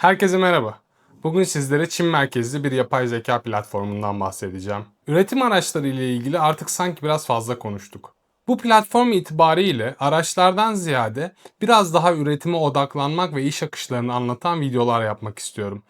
Herkese merhaba. Bugün sizlere Çin merkezli bir yapay zeka platformundan bahsedeceğim. Üretim araçları ile ilgili artık sanki biraz fazla konuştuk. Bu platform itibariyle araçlardan ziyade biraz daha üretime odaklanmak ve iş akışlarını anlatan videolar yapmak istiyorum.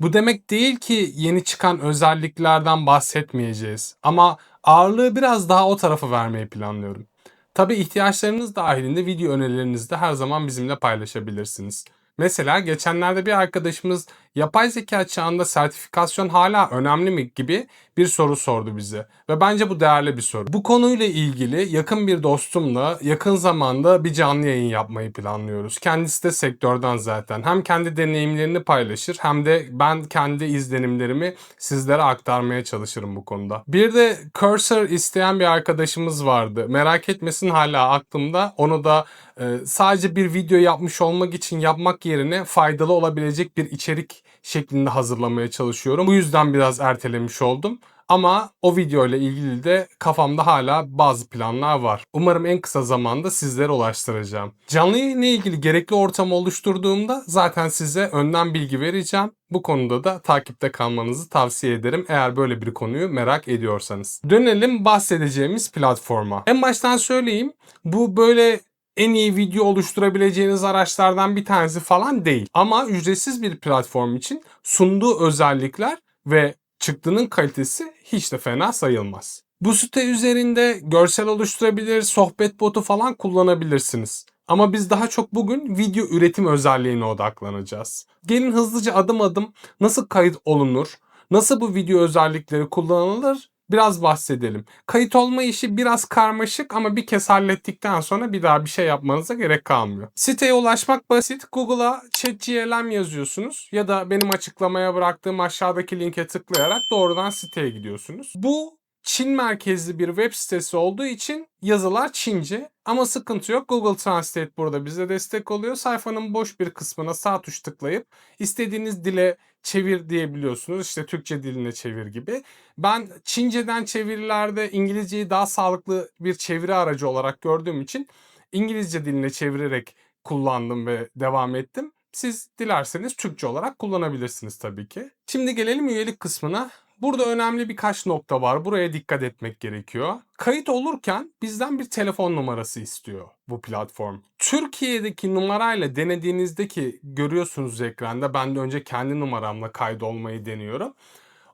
Bu demek değil ki yeni çıkan özelliklerden bahsetmeyeceğiz ama ağırlığı biraz daha o tarafa vermeyi planlıyorum. Tabi ihtiyaçlarınız dahilinde video önerilerinizi de her zaman bizimle paylaşabilirsiniz. Mesela geçenlerde bir arkadaşımız yapay zeka çağında sertifikasyon hala önemli mi gibi bir soru sordu bize. Ve bence bu değerli bir soru. Bu konuyla ilgili yakın bir dostumla yakın zamanda bir canlı yayın yapmayı planlıyoruz. Kendisi de sektörden zaten. Hem kendi deneyimlerini paylaşır hem de ben kendi izlenimlerimi sizlere aktarmaya çalışırım bu konuda. Bir de cursor isteyen bir arkadaşımız vardı. Merak etmesin hala aklımda. Onu da e, sadece bir video yapmış olmak için yapmak yerine faydalı olabilecek bir içerik şeklinde hazırlamaya çalışıyorum. Bu yüzden biraz ertelemiş oldum. Ama o video ile ilgili de kafamda hala bazı planlar var. Umarım en kısa zamanda sizlere ulaştıracağım. Canlı yayınla ilgili gerekli ortamı oluşturduğumda zaten size önden bilgi vereceğim. Bu konuda da takipte kalmanızı tavsiye ederim eğer böyle bir konuyu merak ediyorsanız. Dönelim bahsedeceğimiz platforma. En baştan söyleyeyim bu böyle en iyi video oluşturabileceğiniz araçlardan bir tanesi falan değil. Ama ücretsiz bir platform için sunduğu özellikler ve çıktının kalitesi hiç de fena sayılmaz. Bu site üzerinde görsel oluşturabilir, sohbet botu falan kullanabilirsiniz. Ama biz daha çok bugün video üretim özelliğine odaklanacağız. Gelin hızlıca adım adım nasıl kayıt olunur, nasıl bu video özellikleri kullanılır biraz bahsedelim. Kayıt olma işi biraz karmaşık ama bir kez hallettikten sonra bir daha bir şey yapmanıza gerek kalmıyor. Siteye ulaşmak basit. Google'a ChatGLM yazıyorsunuz ya da benim açıklamaya bıraktığım aşağıdaki linke tıklayarak doğrudan siteye gidiyorsunuz. Bu Çin merkezli bir web sitesi olduğu için yazılar Çince ama sıkıntı yok. Google Translate burada bize destek oluyor. Sayfanın boş bir kısmına sağ tuş tıklayıp istediğiniz dile çevir diyebiliyorsunuz. İşte Türkçe diline çevir gibi. Ben Çince'den çevirilerde İngilizceyi daha sağlıklı bir çeviri aracı olarak gördüğüm için İngilizce diline çevirerek kullandım ve devam ettim. Siz dilerseniz Türkçe olarak kullanabilirsiniz tabii ki. Şimdi gelelim üyelik kısmına. Burada önemli birkaç nokta var. Buraya dikkat etmek gerekiyor. Kayıt olurken bizden bir telefon numarası istiyor bu platform. Türkiye'deki numarayla denediğinizdeki görüyorsunuz ekranda. Ben de önce kendi numaramla kaydolmayı deniyorum.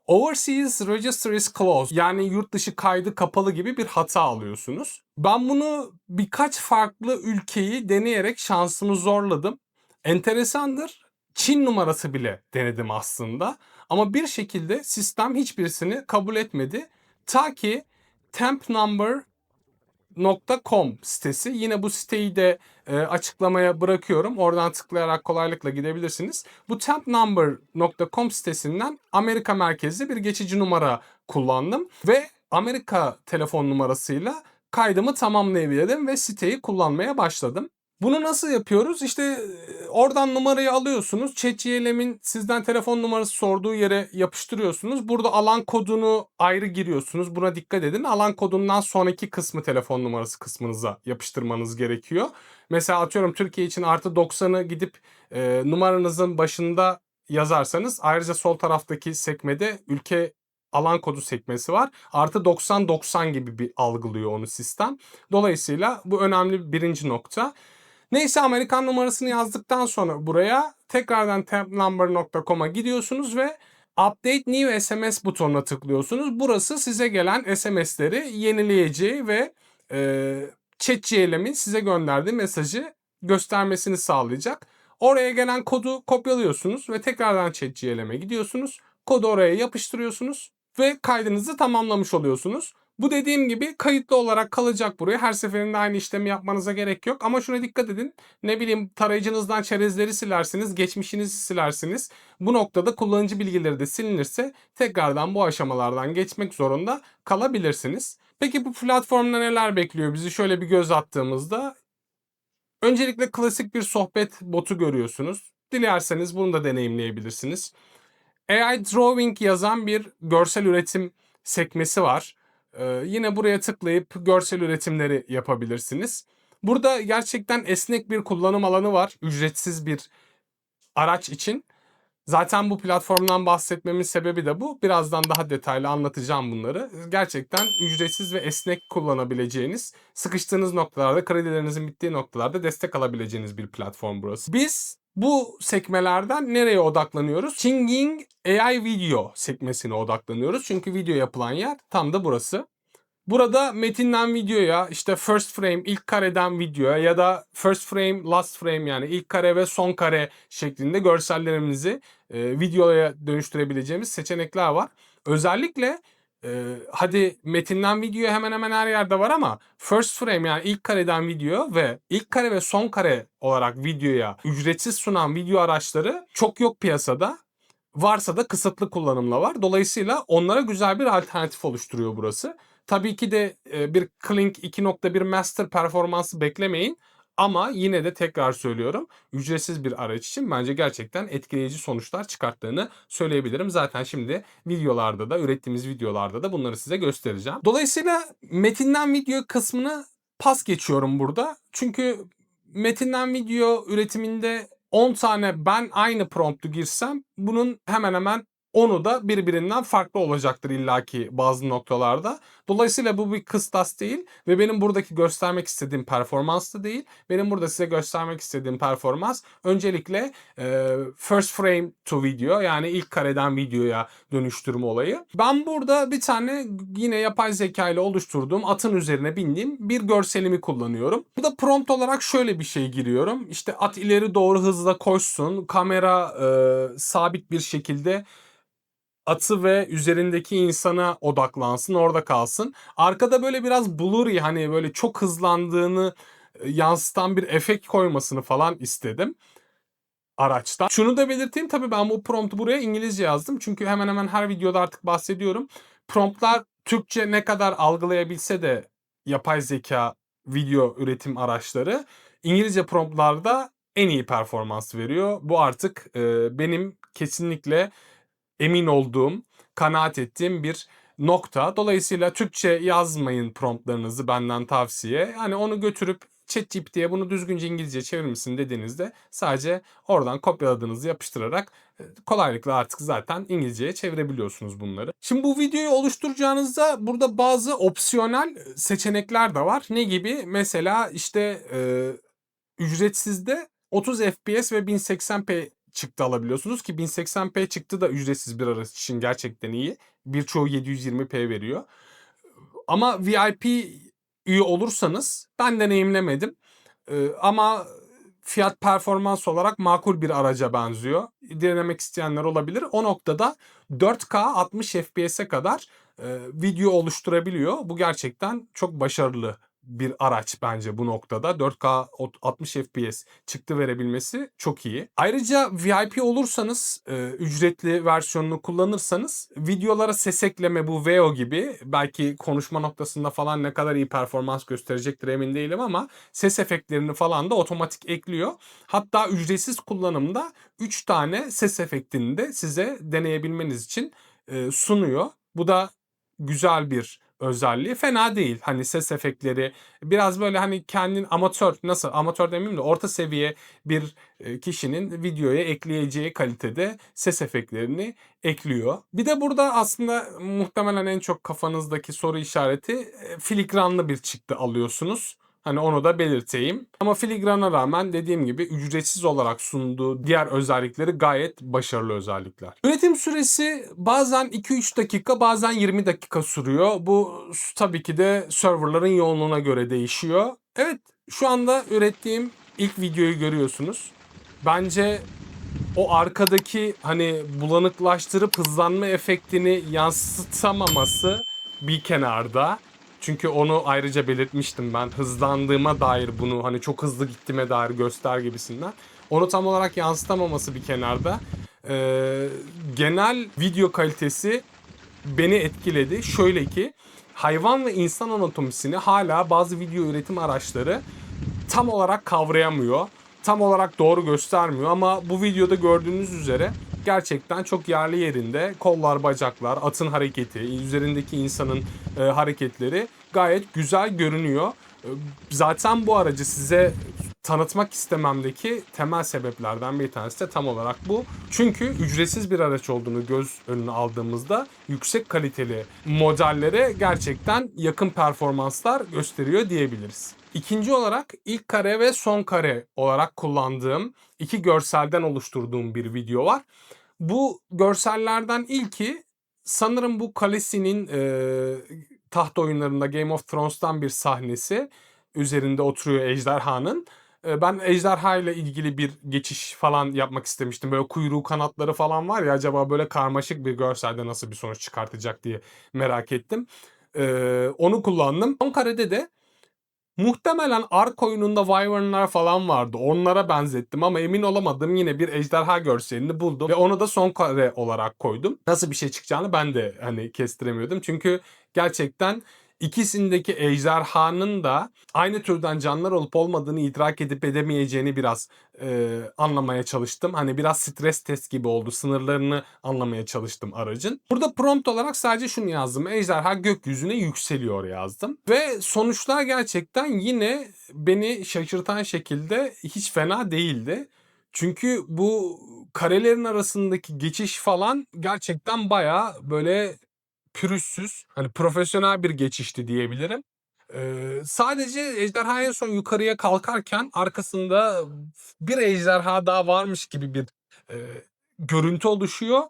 Overseas Register is closed yani yurt dışı kaydı kapalı gibi bir hata alıyorsunuz. Ben bunu birkaç farklı ülkeyi deneyerek şansımı zorladım. Enteresandır. Çin numarası bile denedim aslında. Ama bir şekilde sistem hiçbirisini kabul etmedi. Ta ki tempnumber.com sitesi. Yine bu siteyi de e, açıklamaya bırakıyorum. Oradan tıklayarak kolaylıkla gidebilirsiniz. Bu tempnumber.com sitesinden Amerika merkezli bir geçici numara kullandım ve Amerika telefon numarasıyla kaydımı tamamlayabildim ve siteyi kullanmaya başladım. Bunu nasıl yapıyoruz? İşte e, oradan numarayı alıyorsunuz. ChatGLM'in sizden telefon numarası sorduğu yere yapıştırıyorsunuz. Burada alan kodunu ayrı giriyorsunuz. Buna dikkat edin. Alan kodundan sonraki kısmı telefon numarası kısmınıza yapıştırmanız gerekiyor. Mesela atıyorum Türkiye için artı 90'ı gidip e, numaranızın başında yazarsanız ayrıca sol taraftaki sekmede ülke alan kodu sekmesi var. Artı 90-90 gibi bir algılıyor onu sistem. Dolayısıyla bu önemli birinci nokta. Neyse Amerikan numarasını yazdıktan sonra buraya tekrardan tempnumber.com'a gidiyorsunuz ve Update New SMS butonuna tıklıyorsunuz. Burası size gelen SMS'leri yenileyeceği ve e, ChatGLM'in size gönderdiği mesajı göstermesini sağlayacak. Oraya gelen kodu kopyalıyorsunuz ve tekrardan ChatGLM'e gidiyorsunuz. Kodu oraya yapıştırıyorsunuz ve kaydınızı tamamlamış oluyorsunuz. Bu dediğim gibi kayıtlı olarak kalacak buraya. Her seferinde aynı işlemi yapmanıza gerek yok. Ama şuna dikkat edin. Ne bileyim tarayıcınızdan çerezleri silersiniz, geçmişinizi silersiniz. Bu noktada kullanıcı bilgileri de silinirse tekrardan bu aşamalardan geçmek zorunda kalabilirsiniz. Peki bu platformda neler bekliyor bizi? Şöyle bir göz attığımızda öncelikle klasik bir sohbet botu görüyorsunuz. Dilerseniz bunu da deneyimleyebilirsiniz. AI Drawing yazan bir görsel üretim sekmesi var. Yine buraya tıklayıp görsel üretimleri yapabilirsiniz. Burada gerçekten esnek bir kullanım alanı var. Ücretsiz bir araç için. Zaten bu platformdan bahsetmemin sebebi de bu. Birazdan daha detaylı anlatacağım bunları. Gerçekten ücretsiz ve esnek kullanabileceğiniz, sıkıştığınız noktalarda, kredilerinizin bittiği noktalarda destek alabileceğiniz bir platform burası. Biz bu sekmelerden nereye odaklanıyoruz? Chinging AI Video sekmesine odaklanıyoruz. Çünkü video yapılan yer tam da burası. Burada metinden videoya işte first frame ilk kareden videoya ya da first frame last frame yani ilk kare ve son kare şeklinde görsellerimizi e, videoya dönüştürebileceğimiz seçenekler var. Özellikle e, hadi metinden videoya hemen hemen her yerde var ama first frame yani ilk kareden video ve ilk kare ve son kare olarak videoya ücretsiz sunan video araçları çok yok piyasada. Varsa da kısıtlı kullanımla var. Dolayısıyla onlara güzel bir alternatif oluşturuyor burası. Tabii ki de bir Klink 2.1 Master performansı beklemeyin. Ama yine de tekrar söylüyorum ücretsiz bir araç için bence gerçekten etkileyici sonuçlar çıkarttığını söyleyebilirim. Zaten şimdi videolarda da ürettiğimiz videolarda da bunları size göstereceğim. Dolayısıyla metinden video kısmını pas geçiyorum burada. Çünkü metinden video üretiminde 10 tane ben aynı promptu girsem bunun hemen hemen onu da birbirinden farklı olacaktır illaki bazı noktalarda. Dolayısıyla bu bir kıstas değil ve benim buradaki göstermek istediğim performans da değil. Benim burada size göstermek istediğim performans öncelikle e, first frame to video yani ilk kareden videoya dönüştürme olayı. Ben burada bir tane yine yapay zeka ile oluşturduğum atın üzerine bindiğim bir görselimi kullanıyorum. Bu da prompt olarak şöyle bir şey giriyorum. İşte at ileri doğru hızla koşsun. Kamera e, sabit bir şekilde atı ve üzerindeki insana odaklansın, orada kalsın. Arkada böyle biraz blurry hani böyle çok hızlandığını e, yansıtan bir efekt koymasını falan istedim araçta. Şunu da belirteyim tabii ben bu promptu buraya İngilizce yazdım. Çünkü hemen hemen her videoda artık bahsediyorum. Promptlar Türkçe ne kadar algılayabilse de yapay zeka video üretim araçları İngilizce promptlarda en iyi performans veriyor. Bu artık e, benim kesinlikle emin olduğum, kanaat ettiğim bir nokta. Dolayısıyla Türkçe yazmayın promptlarınızı benden tavsiye. Hani onu götürüp ChatGPT'ye bunu düzgünce İngilizce çevirir misin dediğinizde sadece oradan kopyaladığınızı yapıştırarak e, kolaylıkla artık zaten İngilizceye çevirebiliyorsunuz bunları. Şimdi bu videoyu oluşturacağınızda burada bazı opsiyonel seçenekler de var. Ne gibi? Mesela işte e, ücretsizde 30 FPS ve 1080p çıktı alabiliyorsunuz ki 1080p çıktı da ücretsiz bir araç için gerçekten iyi. Birçoğu 720p veriyor. Ama VIP üye olursanız ben deneyimlemedim. Ee, ama fiyat performans olarak makul bir araca benziyor. Denemek isteyenler olabilir. O noktada 4K 60 FPS'e kadar e, video oluşturabiliyor. Bu gerçekten çok başarılı bir araç bence bu noktada. 4K 60 FPS çıktı verebilmesi çok iyi. Ayrıca VIP olursanız e, ücretli versiyonunu kullanırsanız videolara ses ekleme bu VEO gibi belki konuşma noktasında falan ne kadar iyi performans gösterecektir emin değilim ama ses efektlerini falan da otomatik ekliyor. Hatta ücretsiz kullanımda 3 tane ses efektini de size deneyebilmeniz için e, sunuyor. Bu da güzel bir özelliği fena değil. Hani ses efektleri biraz böyle hani kendin amatör nasıl amatör demeyeyim de orta seviye bir e, kişinin videoya ekleyeceği kalitede ses efektlerini ekliyor. Bir de burada aslında muhtemelen en çok kafanızdaki soru işareti e, filigranlı bir çıktı alıyorsunuz. Hani onu da belirteyim. Ama filigrana rağmen dediğim gibi ücretsiz olarak sunduğu diğer özellikleri gayet başarılı özellikler. Üretim süresi bazen 2-3 dakika bazen 20 dakika sürüyor. Bu tabii ki de serverların yoğunluğuna göre değişiyor. Evet şu anda ürettiğim ilk videoyu görüyorsunuz. Bence o arkadaki hani bulanıklaştırıp hızlanma efektini yansıtamaması bir kenarda. Çünkü onu ayrıca belirtmiştim ben. Hızlandığıma dair bunu hani çok hızlı gittiğime dair göster gibisinden. Onu tam olarak yansıtamaması bir kenarda. Ee, genel video kalitesi beni etkiledi. Şöyle ki hayvan ve insan anatomisini hala bazı video üretim araçları tam olarak kavrayamıyor. Tam olarak doğru göstermiyor ama bu videoda gördüğünüz üzere gerçekten çok yerli yerinde kollar, bacaklar, atın hareketi, üzerindeki insanın e, hareketleri gayet güzel görünüyor. E, zaten bu aracı size tanıtmak istememdeki temel sebeplerden bir tanesi de tam olarak bu. Çünkü ücretsiz bir araç olduğunu göz önüne aldığımızda yüksek kaliteli modellere gerçekten yakın performanslar gösteriyor diyebiliriz. İkinci olarak ilk kare ve son kare olarak kullandığım iki görselden oluşturduğum bir video var. Bu görsellerden ilki sanırım bu Khaleesi'nin e, taht oyunlarında Game of Thrones'tan bir sahnesi. Üzerinde oturuyor ejderhanın. E, ben ejderha ile ilgili bir geçiş falan yapmak istemiştim. Böyle kuyruğu kanatları falan var ya acaba böyle karmaşık bir görselde nasıl bir sonuç çıkartacak diye merak ettim. E, onu kullandım. Son karede de Muhtemelen Ark oyununda Wyvern'lar falan vardı. Onlara benzettim ama emin olamadım. Yine bir ejderha görselini buldum ve onu da son kare olarak koydum. Nasıl bir şey çıkacağını ben de hani kestiremiyordum. Çünkü gerçekten ikisindeki ejderhanın da aynı türden canlılar olup olmadığını idrak edip edemeyeceğini biraz e, anlamaya çalıştım. Hani biraz stres test gibi oldu. Sınırlarını anlamaya çalıştım aracın. Burada prompt olarak sadece şunu yazdım. Ejderha gökyüzüne yükseliyor yazdım. Ve sonuçlar gerçekten yine beni şaşırtan şekilde hiç fena değildi. Çünkü bu karelerin arasındaki geçiş falan gerçekten baya böyle pürüzsüz, hani profesyonel bir geçişti diyebilirim. Ee, sadece ejderha en son yukarıya kalkarken arkasında bir ejderha daha varmış gibi bir e, görüntü oluşuyor.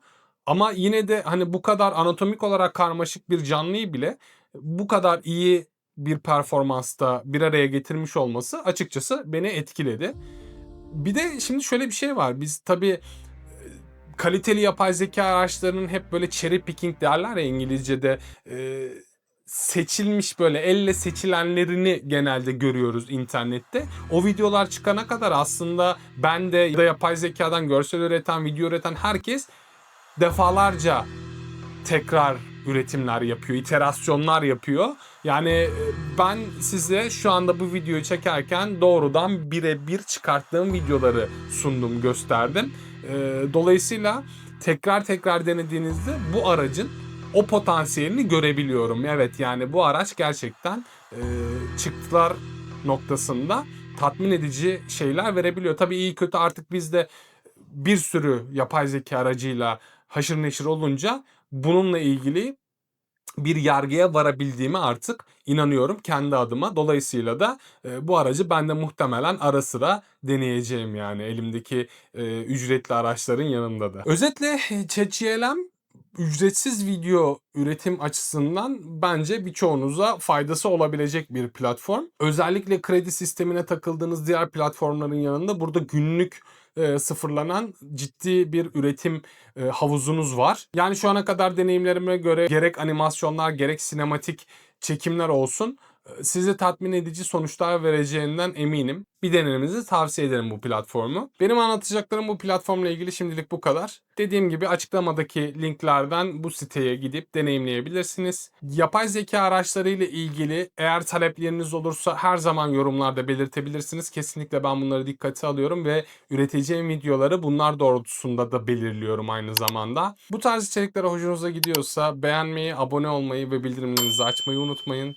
Ama yine de hani bu kadar anatomik olarak karmaşık bir canlıyı bile bu kadar iyi bir performansta bir araya getirmiş olması açıkçası beni etkiledi. Bir de şimdi şöyle bir şey var. Biz tabii kaliteli yapay zeka araçlarının hep böyle cherry picking derler ya İngilizce'de e, seçilmiş böyle elle seçilenlerini genelde görüyoruz internette. O videolar çıkana kadar aslında ben de ya da yapay zekadan görsel üreten, video üreten herkes defalarca tekrar üretimler yapıyor, iterasyonlar yapıyor. Yani e, ben size şu anda bu videoyu çekerken doğrudan birebir çıkarttığım videoları sundum, gösterdim. E, Dolayısıyla tekrar tekrar denediğinizde bu aracın o potansiyelini görebiliyorum. Evet yani bu araç gerçekten e, çıktılar noktasında tatmin edici şeyler verebiliyor. Tabii iyi kötü artık biz de bir sürü yapay zeka aracıyla haşır neşir olunca bununla ilgili bir yargıya varabildiğime artık inanıyorum kendi adıma. Dolayısıyla da e, bu aracı ben de muhtemelen ara sıra deneyeceğim yani elimdeki e, ücretli araçların yanında da. Özetle ChatGLM ücretsiz video üretim açısından bence birçoğunuza faydası olabilecek bir platform. Özellikle kredi sistemine takıldığınız diğer platformların yanında burada günlük e, sıfırlanan ciddi bir üretim e, havuzunuz var. Yani şu ana kadar deneyimlerime göre gerek animasyonlar gerek sinematik çekimler olsun sizi tatmin edici sonuçlar vereceğinden eminim. Bir denemenizi tavsiye ederim bu platformu. Benim anlatacaklarım bu platformla ilgili şimdilik bu kadar. Dediğim gibi açıklamadaki linklerden bu siteye gidip deneyimleyebilirsiniz. Yapay zeka araçları ile ilgili eğer talepleriniz olursa her zaman yorumlarda belirtebilirsiniz. Kesinlikle ben bunları dikkate alıyorum ve üreteceğim videoları bunlar doğrultusunda da belirliyorum aynı zamanda. Bu tarz içerikler hoşunuza gidiyorsa beğenmeyi, abone olmayı ve bildirimlerinizi açmayı unutmayın.